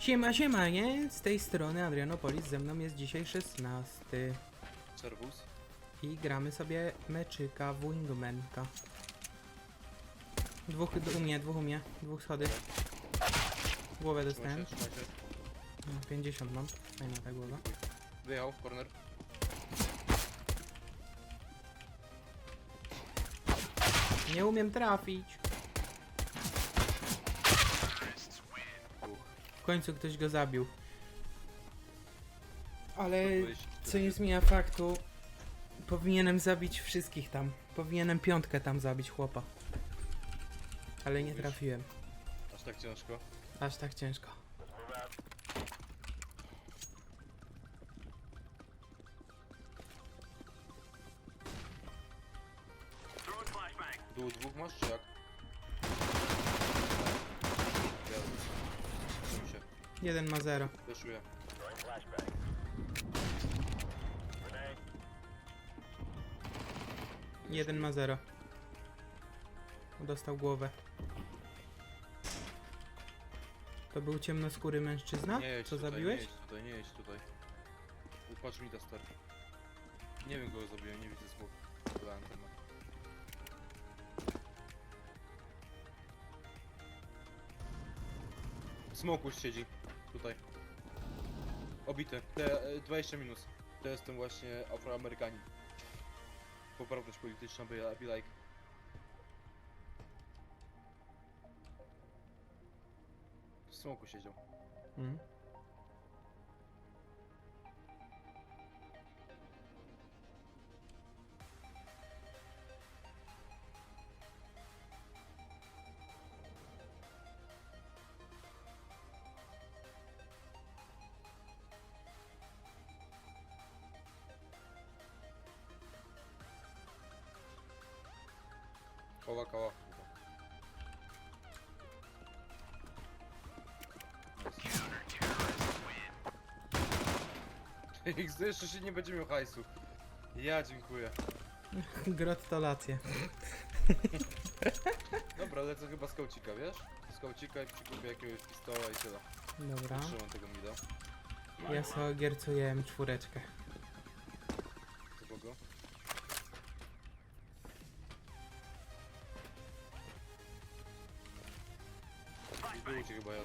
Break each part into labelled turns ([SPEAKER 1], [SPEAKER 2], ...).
[SPEAKER 1] Siema, siema, nie? Z tej strony Adrianopolis, ze mną jest dzisiaj 16
[SPEAKER 2] Serwus.
[SPEAKER 1] i gramy sobie meczyka Wingmanka. Dwóch u mnie, dwóch u mnie, dwóch schody. Głowę
[SPEAKER 2] Trzymaj
[SPEAKER 1] dostałem,
[SPEAKER 2] się, trzymaj się.
[SPEAKER 1] No, 50 mam, fajna ta głowa.
[SPEAKER 2] Wyjechał, corner.
[SPEAKER 1] Nie umiem trafić. Końcu ktoś go zabił. Ale co nie zmienia faktu, powinienem zabić wszystkich tam. Powinienem piątkę tam zabić chłopa. Ale nie trafiłem.
[SPEAKER 2] Aż tak ciężko.
[SPEAKER 1] Aż tak ciężko. Jeden ma zero.
[SPEAKER 2] Wyszuję.
[SPEAKER 1] Jeden ma zero. Dostał głowę. To był ciemnoskóry mężczyzna?
[SPEAKER 2] Nie jedź
[SPEAKER 1] Co
[SPEAKER 2] tutaj,
[SPEAKER 1] zabiłeś?
[SPEAKER 2] Nie jedź tutaj, nie jedź tutaj. Upatrz mi ta star. Nie wiem kogo zabiłem, nie widzę smok. Podałem temat. Smokuś siedzi. Tutaj. Obity. Te, e, 20 minus. To jestem właśnie Afroamerykanin. Poprawność polityczna, by ja be like. W smoku siedział.
[SPEAKER 1] Mm.
[SPEAKER 2] Koła, koła. XD jeszcze się nie będzie miał hajsu. Ja dziękuję.
[SPEAKER 1] Gratulacje.
[SPEAKER 2] Dobra, lecę chyba z kołcika, wiesz? Z kołcika i przykupię jakiegoś pistola i tyle.
[SPEAKER 1] Dobra.
[SPEAKER 2] Trzymam tego mida.
[SPEAKER 1] Ja sobie giercuję M4.
[SPEAKER 2] I był ci chyba tam.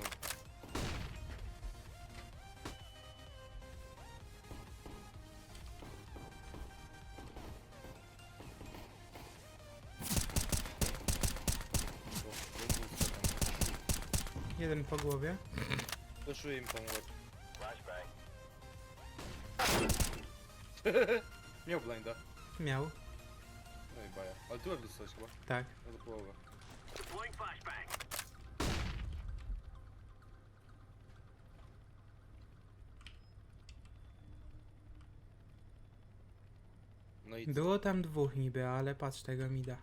[SPEAKER 1] Jeden po głowie.
[SPEAKER 2] Wyszuję im tam łeb. Miał blinda.
[SPEAKER 1] Miał.
[SPEAKER 2] No i baja. Ale tu łeb dostałeś chyba.
[SPEAKER 1] Tak.
[SPEAKER 2] No do połowę. No i?
[SPEAKER 1] Było tam dwóch niby, ale patrz tego mi da.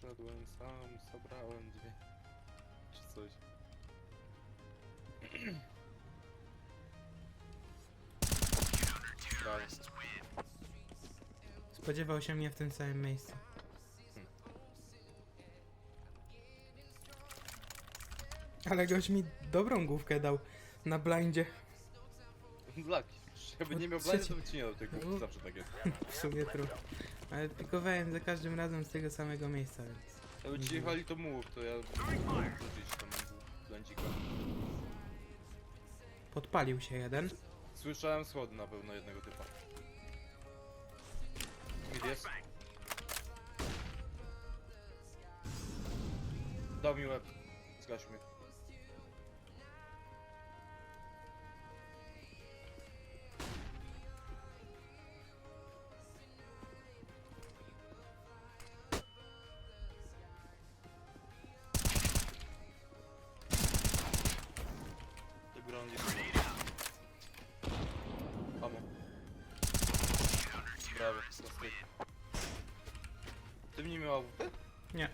[SPEAKER 2] Szedłem sam, zabrałem dwie. Czy coś. Dalej.
[SPEAKER 1] Spodziewał się mnie w tym samym miejscu. Ale goś mi dobrą główkę dał na blindzie.
[SPEAKER 2] Laki. Żeby nie miał blinda, to by ci nie dał tego.
[SPEAKER 1] No.
[SPEAKER 2] Zawsze tak jest.
[SPEAKER 1] W sumie trudno. Ale pikowałem za każdym razem z tego samego miejsca, więc...
[SPEAKER 2] Jakby ci jechali to mów, to ja rzucić tam blędzika.
[SPEAKER 1] Podpalił się jeden.
[SPEAKER 2] Słyszałem schody na pewno jednego typa. Gdzie jest? Dał mi łeb. Zgaś mnie. Brawo, zastyk. Ty mnie miał AWP?
[SPEAKER 1] Nie.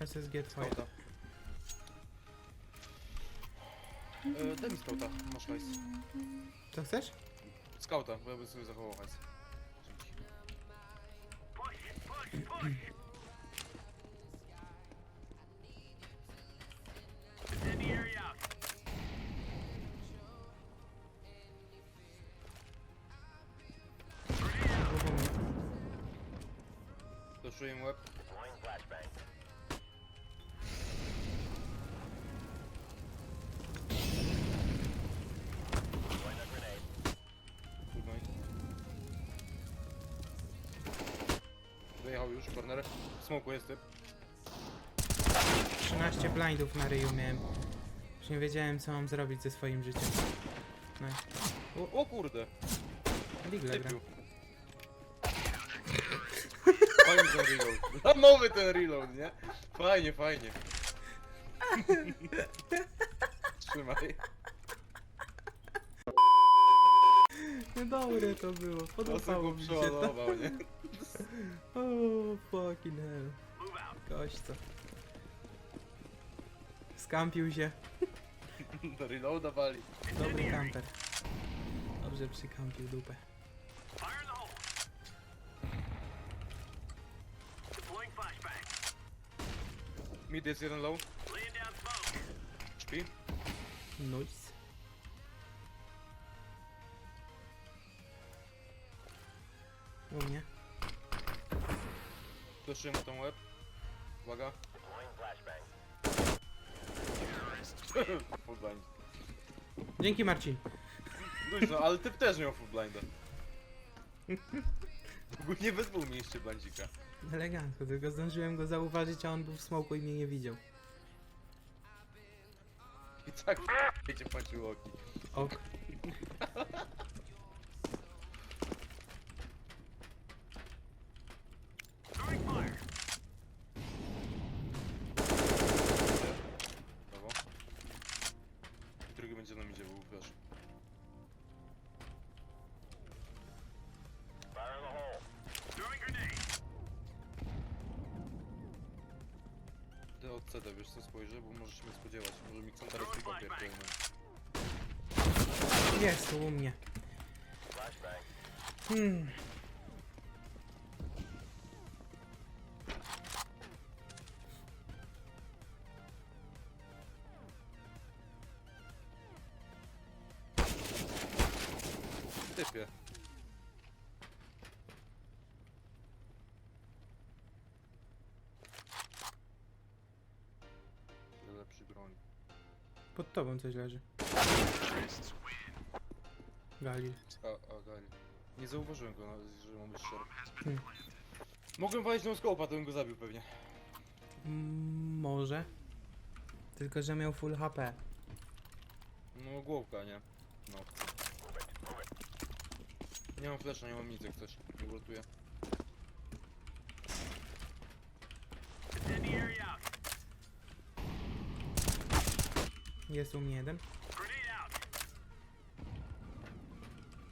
[SPEAKER 1] SSG twoje.
[SPEAKER 2] Skauta. E, daj mi skauta, masz hajs.
[SPEAKER 1] Co chcesz?
[SPEAKER 2] Skauta, bo ja bym sobie zachował hajs. Dzięki. Już, corner. W smoku jest typ.
[SPEAKER 1] 13 blindów na ryju miałem. Już nie wiedziałem co mam zrobić ze swoim życiem. No,
[SPEAKER 2] O, o kurde,
[SPEAKER 1] Digle gra.
[SPEAKER 2] typiu. Fajny ten reload. No, nowy ten reload, nie? Fajnie, fajnie. Trzymaj.
[SPEAKER 1] No dobre to było, podobało
[SPEAKER 2] go
[SPEAKER 1] mi się to.
[SPEAKER 2] przeładował, nie?
[SPEAKER 1] O, fucking hell. Gość co. Skampił się.
[SPEAKER 2] Do reloada wali.
[SPEAKER 1] Dobry kamper. Dobrze przykampił dupę.
[SPEAKER 2] Mid jest jeden low. Śpi.
[SPEAKER 1] Nice. U mnie.
[SPEAKER 2] Na tą łeb. Uwaga. full blind.
[SPEAKER 1] Dzięki Marcin.
[SPEAKER 2] Luźno, ale typ też miał full blinda. Ogólnie bez był mieście blandzika.
[SPEAKER 1] Elegancko, tylko zdążyłem go zauważyć, a on był w smoku i mnie nie widział.
[SPEAKER 2] I tak wiecie płacił oki.
[SPEAKER 1] Ok.
[SPEAKER 2] CD, wiesz co spojrzę, bo możesz się mnie spodziewać. Może mi Xantares tylko pierdolny.
[SPEAKER 1] Jest tu u mnie. Hmm. Pod tobą coś leży. Galil.
[SPEAKER 2] A, a Gali. Nie zauważyłem go, nawet, że mam być szczery.
[SPEAKER 1] Hmm.
[SPEAKER 2] Mogłem walić no scope'a, to bym go zabił pewnie.
[SPEAKER 1] Mm, może. Tylko, że miał full HP.
[SPEAKER 2] No główka, nie? No. Nie mam flesza, nie mam nic jak coś. Nie uratuję.
[SPEAKER 1] Jest u mnie jeden.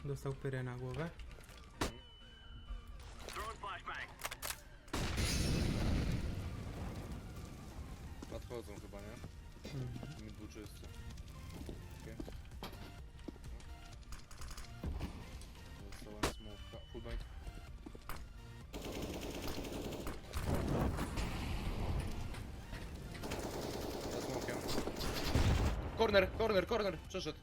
[SPEAKER 1] Dostał pyrę na głowę.
[SPEAKER 2] Corner, corner, corner! Przeszedł.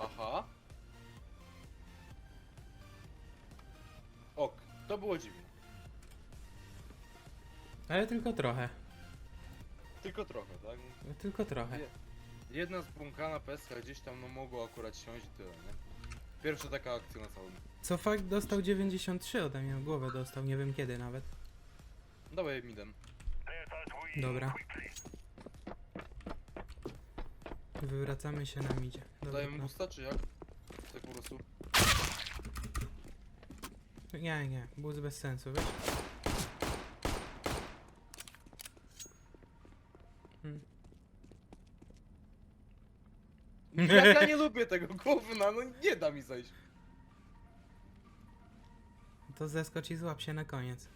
[SPEAKER 2] Aha. Ok, to było dziwne.
[SPEAKER 1] Ale tylko trochę.
[SPEAKER 2] Tylko trochę, tak?
[SPEAKER 1] Tylko trochę.
[SPEAKER 2] Je- Jedna zbłąkana pestka gdzieś tam no mogło akurat siąść i tyle, nie? Pierwsza taka akcja na całym.
[SPEAKER 1] Co fakt dostał 93 ode mnie, głowę dostał, nie wiem kiedy nawet.
[SPEAKER 2] Dawaj midem.
[SPEAKER 1] Dobra. Wywracamy się na midzie. Dobra,
[SPEAKER 2] Dajemy
[SPEAKER 1] no.
[SPEAKER 2] busta czy jak? Tak po prostu.
[SPEAKER 1] Nie, nie, boost bez sensu, wiesz? Hmm.
[SPEAKER 2] Jak ja nie lubię tego gówna, no nie da mi zejść.
[SPEAKER 1] To zeskocz i złap się na koniec.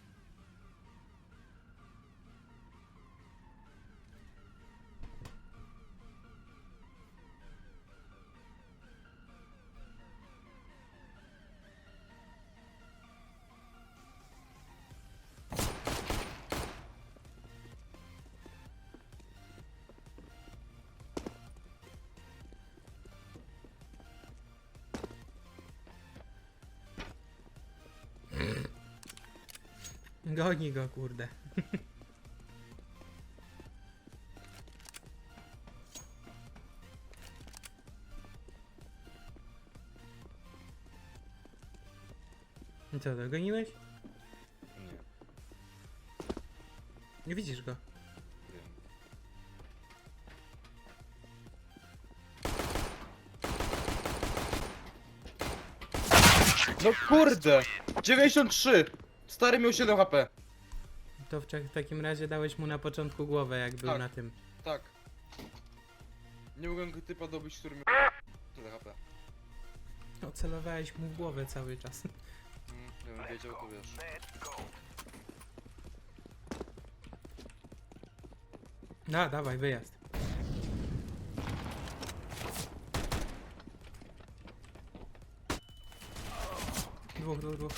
[SPEAKER 1] Goni go, kurde. I co, dogoniłeś?
[SPEAKER 2] Nie,
[SPEAKER 1] Nie widzisz go.
[SPEAKER 2] No kurde! 93! Stary miał 7 HP.
[SPEAKER 1] To w, w takim razie dałeś mu na początku głowę, jak był
[SPEAKER 2] Tak.
[SPEAKER 1] na tym.
[SPEAKER 2] Tak. Nie mogłem go typa dobyć, który miał tyle HP.
[SPEAKER 1] Ocelowałeś mu głowę cały czas.
[SPEAKER 2] Mm, Gdybym wiedział, to wiesz.
[SPEAKER 1] Da, dawaj, wyjazd. Dwóch, dwóch, dwóch.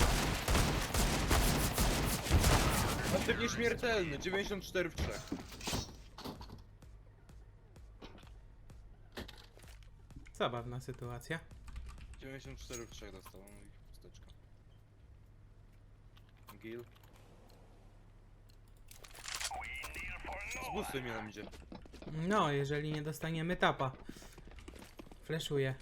[SPEAKER 2] Aktywnie śmiertelny, 94 w 3.
[SPEAKER 1] Zabawna sytuacja.
[SPEAKER 2] 94 w 3 dostał, no i pusteczka. Gil. Zbustuj mnie nam idzie.
[SPEAKER 1] No, jeżeli nie dostaniemy tapa. Fleszuję.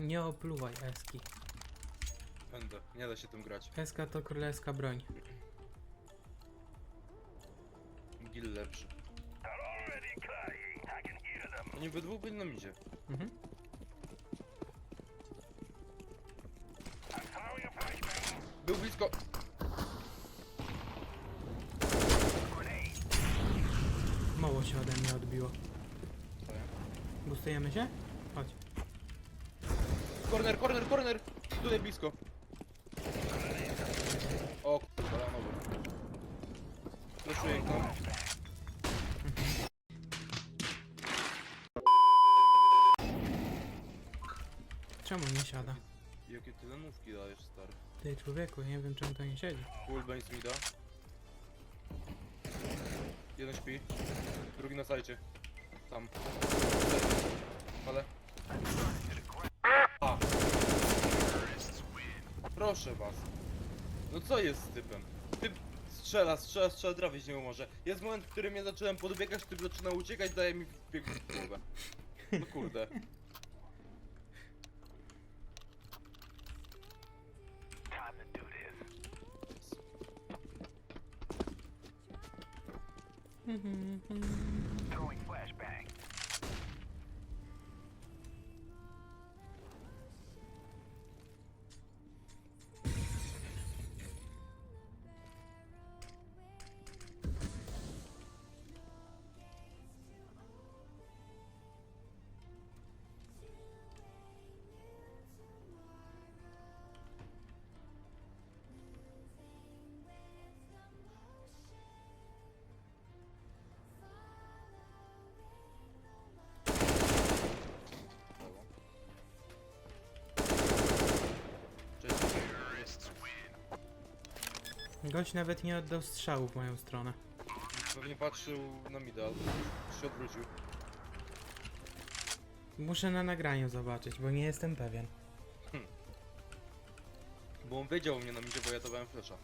[SPEAKER 1] Nie opluwaj Eski.
[SPEAKER 2] Będę. Nie da się tym grać.
[SPEAKER 1] Eska to królewska broń.
[SPEAKER 2] Gil lepszy. Oni we dwóch byli idzie.
[SPEAKER 1] Mhm.
[SPEAKER 2] Był blisko.
[SPEAKER 1] Mało się ode mnie odbiło. Boostujemy się? Chodź.
[SPEAKER 2] Corner, corner, corner! Tutaj blisko. O kurwa, lanowy. Proszuję go.
[SPEAKER 1] Czemu nie siada?
[SPEAKER 2] Jakie ty lanówki dajesz, stary.
[SPEAKER 1] Ty człowieku, nie wiem czemu to nie siedzi.
[SPEAKER 2] Full Banes mi da. Jeden śpi. Drugi na sajcie. Tam. Ale. A. Proszę was. No co jest z typem? Typ strzela, strzela, strzela, trafić nie może. Jest moment, w którym ja zacząłem podbiegać, typ zaczyna uciekać, daje mi bieg w głowę. No kurde. Cześć.
[SPEAKER 1] Gość nawet nie oddał strzału w moją stronę.
[SPEAKER 2] Pewnie patrzył na mida, albo się odwrócił.
[SPEAKER 1] Muszę na nagraniu zobaczyć, bo nie jestem pewien.
[SPEAKER 2] Bo on wiedział mnie na midzie, bo ja dawałem flesza.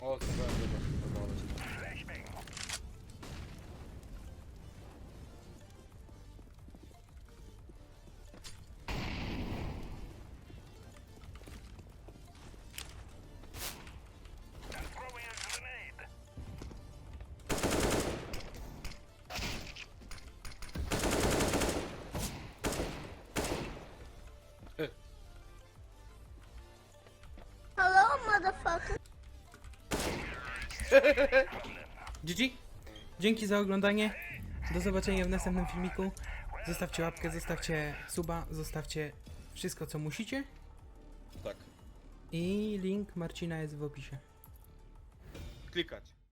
[SPEAKER 2] O, zabrałem dobra.
[SPEAKER 1] GG! Dzięki za oglądanie. Do zobaczenia w następnym filmiku. Zostawcie łapkę, zostawcie suba, zostawcie wszystko co musicie.
[SPEAKER 2] Tak.
[SPEAKER 1] I link Marcina jest w opisie.
[SPEAKER 2] Klikać.